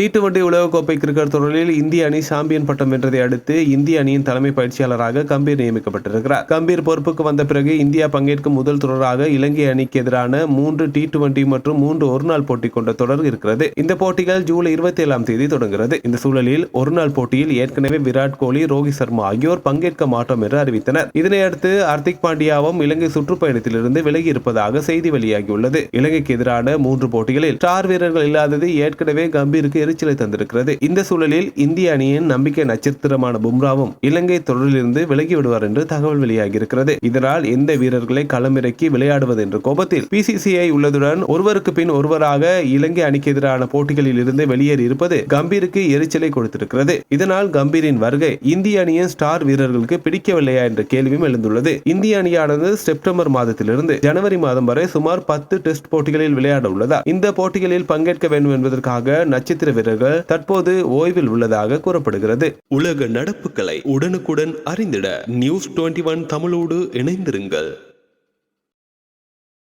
T twenty உலகக்கோப்பை cricket தொடரில் இந்திய அணி சாம்பியன் பட்டம் வென்றதை அடுத்து இந்திய அணியின் தலைமை பயிற்சியாளராக கம்பீர் நியமிக்கப்பட்டிருக்கிறார். கம்பீர் பொறுப்புக்கு வந்த பிறகு இந்தியா பங்கேற்கும் முதல் தொடராக இலங்கை அணிக்கு எதிரான மூன்று டி டுவெண்டி மற்றும் மூன்று ஒருநாள் போட்டி கொண்ட தொடர் இருக்கிறது. இந்த போட்டிகள் ஜூலை இருபத்தி ஏழாம் தேதி தொடங்குகிறது. இந்த சூழலில் ஒருநாள் போட்டியில் ஏற்கனவே விராட் கோலி ரோஹித் சர்மா ஆகியோர் பங்கேற்க மாட்டோம் என்று அறிவித்தனர். இதனையடுத்து ஹர்திக் பாண்டியாவும் இலங்கை சுற்றுப்பயணத்திலிருந்து விலகி இருப்பதாக செய்தி வெளியாகியுள்ளது. இலங்கைக்கு எதிரான மூன்று போட்டிகளில் ஸ்டார் வீரர்கள் இல்லாதது ஏற்கனவே கம்பீருக்கு எரிச்சலை தந்திருக்கிறது. இந்த சூழலில் இந்திய அணியின் நம்பிக்கை நட்சத்திரமான பும்ராவும் இலங்கை தொடரிலிருந்து விலகி விடுவார் என்று தகவல் வெளியாகியிருக்கிறது. இதனால் எந்த வீரர்களை களமிறக்கி விளையாடுவது என்ற கோபத்தில் பிசிசிஐ உள்ளதுடன் ஒருவருக்கு பின் ஒருவராக இலங்கை அணிக்கு எதிரான போட்டிகளில் இருந்து வெளியேறி இருப்பது கம்பீருக்கு எரிச்சலை கொடுத்திருக்கிறது. இதனால் கம்பீரின் வருகை இந்திய அணியின் ஸ்டார் வீரர்களுக்கு பிடிக்கவில்லையா என்ற கேள்வியும் எழுந்துள்ளது. இந்திய அணியானது செப்டம்பர் மாதத்திலிருந்து ஜனவரி மாதம் வரை சுமார் பத்து டெஸ்ட் போட்டிகளில் விளையாட உள்ளதா இந்த போட்டிகளில் பங்கேற்க வேண்டும் என்பதற்காக நட்சத்திர வீரர்கள் தற்போது ஓய்வில் உள்ளதாக கூறப்படுகிறது. உலக நடப்புகளை உடனுக்குடன் அறிந்திட நியூஸ் டுவெண்டி ஒன் தமிழோடு இணைந்திருங்கள்.